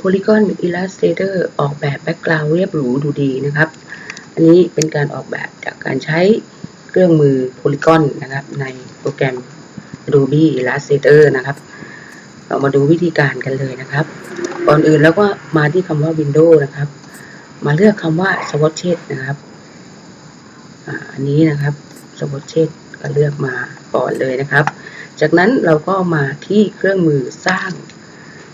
Polygon Illustrator ออกแบบแบ็กกราวด์เรียบหรูดูดีนะครับ อันนี้เป็นการออกแบบจากการใช้เครื่องมือ Polygon นะครับ ในโปรแกรม Adobe Illustrator นะครับ เรามาดูวิธีการกันเลยนะครับ ก่อนอื่นแล้วก็มาที่คำว่า Windows นะครับ มาเลือกคำว่า Swatches นะครับอันนี้นะครับ Swatches ก็เลือกมาก่อนเลยนะครับ จากนั้นเราก็มาที่เครื่องมือสร้าง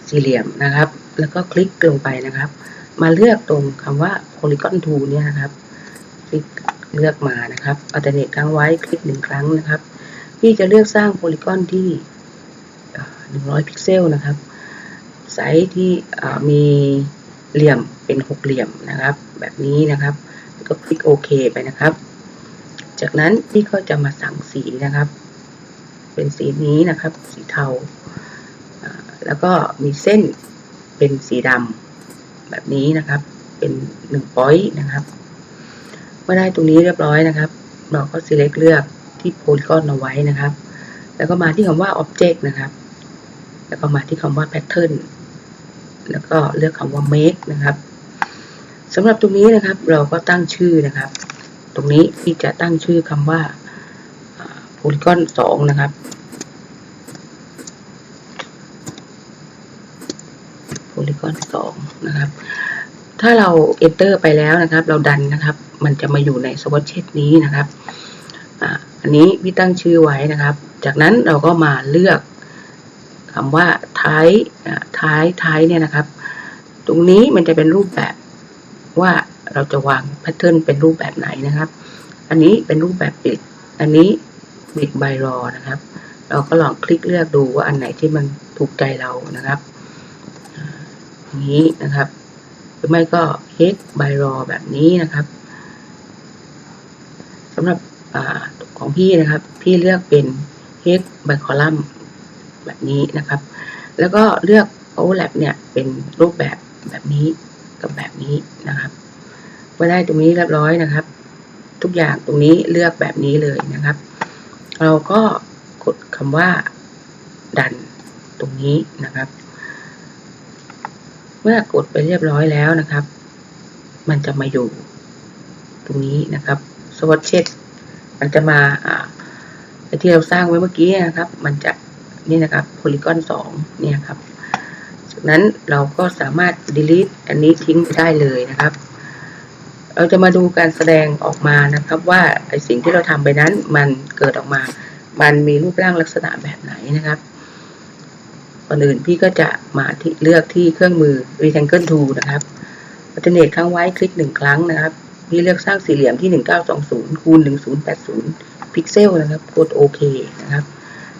สี่เหลี่ยมนะครับ แล้วก็คลิกลงไปนะครับ มาเลือกตรงคำว่า polygon tool เนี่ยนะครับ คลิกเลือกมานะครับอัลเทอร์เนทค้างไว้คลิกหนึ่งครั้งนะครับ พี่จะเลือกสร้างโพลีกอนที่หนึ่งร้อยพิกเซลนะครับไซส์ที่มีเหลี่ยมเป็นหกเหลี่ยมนะครับ แบบนี้นะครับแล้วก็คลิกโอเคไปนะครับ จากนั้นพี่ก็จะมาสั่งสีนะครับ เป็นสีนี้นะครับ สีเทาแล้วก็มีเส้น เป็นสีดำแบบนี้นะครับ เป็นหนึ่ง point นะครับ เมื่อได้ตรงนี้เรียบร้อยนะครับ เราก็ select เลือกที่ polygon เอาไว้นะครับ แล้วก็มาที่คำว่า object นะครับ แล้วก็มาที่คำว่า pattern แล้วก็เลือกคำว่า make นะครับสำหรับตรงนี้นะครับเราก็ตั้งชื่อนะครับ ตรงนี้ที่จะตั้งชื่อคำว่าอ่า polygon 2 นะครับ polygon 2นะครับ ถ้าเรา enter ไปแล้วนะครับ เราดันนะครับ มันจะมาอยู่ใน swatches นี้นะครับอันนี้พี่ตั้งชื่อไว้นะครับ จากนั้นเราก็มาเลือกคำว่าท้ายท้ายท้ายเนี่ยนะครับ ตรงนี้มันจะเป็นรูปแบบว่าเราจะวางแพทเทิร์นเป็นรูปแบบไหนนะครับ อันนี้เป็นรูปแบบปิด อันนี้บิดใบรอนะครับ เราก็ลองคลิกเลือกดูว่าอันไหนที่มันถูกใจเรานะครับ นี้นะครับ หรือไม่ก็ hex by raw แบบนี้นะครับสำหรับอของพี่นะครับ พี่เลือกเป็น hex by column แบบนี้นะครับ แล้วก็เลือก overlap เนี่ยเป็นรูปแบบแบบนี้กับแบบนี้นะครับเมื่อได้ตรงนี้เรียบร้อยนะครับ ทุกอย่างตรงนี้เลือกแบบนี้เลยนะครับ เราก็กดคำว่าดันตรงนี้นะครับ เมื่อกดไปเรียบร้อยแล้วนะครับ มันจะมาอยู่ ตรงนี้นะครับ swatches มันจะมาอ่าไอที่เราสร้างไว้เมื่อกี้นะครับ มันจะนี่นะครับ polygon 2เนี่ยครับจากนั้นเราก็สามารถ delete อันนี้ทิ้งไปได้เลยนะครับ เราจะมาดูการแสดงออกมานะครับ ว่าไอสิ่งที่เราทำไปนั้นมันเกิดออกมา มันมีรูปร่างลักษณะแบบไหนนะครับ ก่อนอื่นพี่ก็จะมาที่เลือกที่เครื่องมือ rectangle tool นะครับ alternate ค้างไว้คลิกหนึ่งครั้งนะครับ พี่เลือกสร้างสี่เหลี่ยมที่ 1920คูณ1080 พิกเซลนะครับ กดโอเคนะครับ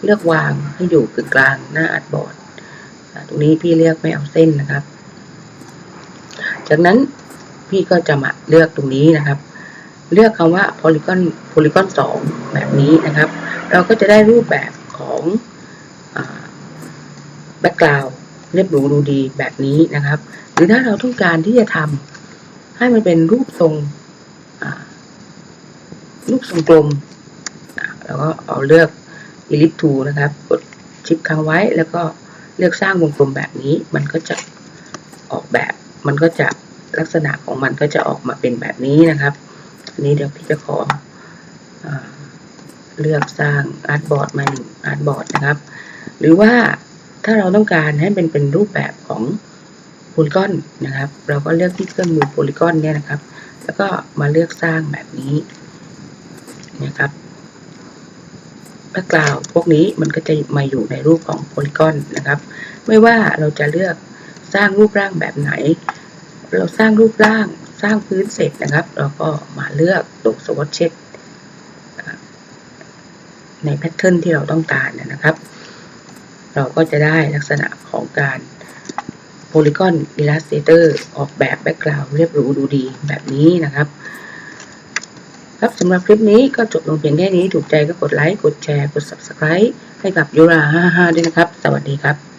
เลือกวางให้อยู่กึ่งกลางหน้าอัดบอร์ด ตรงนี้พี่เลือกไม่เอาเส้นนะครับ จากนั้นพี่ก็จะมาเลือกตรงนี้นะครับ เลือกคำว่า polygon polygon 2 แบบนี้นะครับ เราก็จะได้รูปแบบของ แบ็กกราวด์เรียบหรูดูดีแบบนี้นะครับ หรือถ้าเราต้องการที่จะทำให้มันเป็นรูปทรงรูปทรงกลมเราก็เอาเลือก Elipse Tool นะครับ กดชิปค้างไว้แล้วก็เลือกสร้างวงกลมแบบนี้ มันก็จะออกแบบ มันก็จะลักษณะของมันก็จะออกมาเป็นแบบนี้นะครับ อันนี้เดี๋ยวพี่จะขออาเลือกสร้างอาร์ตบอร์ดมาหนึ่งอาร์ตบอร์ดนะครับ หรือว่า ถ้าเราต้องการให้เป็นเป็นรูปแบบของโพลีกอนนะครับ เราก็เลือกที่เครื่องมือโพลีกอนเนี่ยนะครับ แล้วก็มาเลือกสร้างแบบนี้นะครับแบ็กกราวพวกนี้มันก็จะมาอยู่ในรูปของโพลีกอนนะครับ ไม่ว่าเราจะเลือกสร้างรูปร่างแบบไหน เราสร้างรูปร่างสร้างพื้นเสร็จนะครับ เราก็มาเลือกตรงสวอตเช็ในแพทเทิร์นที่เราต้องการนะครับ เราก็จะได้ลักษณะของการ Polygon Illustrator ออกแบบแบ็กกราวด์เรียบหรูดูดีแบบนี้นะครับ ครับสำหรับคลิปนี้ก็จบลงเพียงแค่นี้ถูกใจก็กดไลค์ กดแชร์ กด Subscribe ให้กับยูรา55ด้วยนะครับ สวัสดีครับ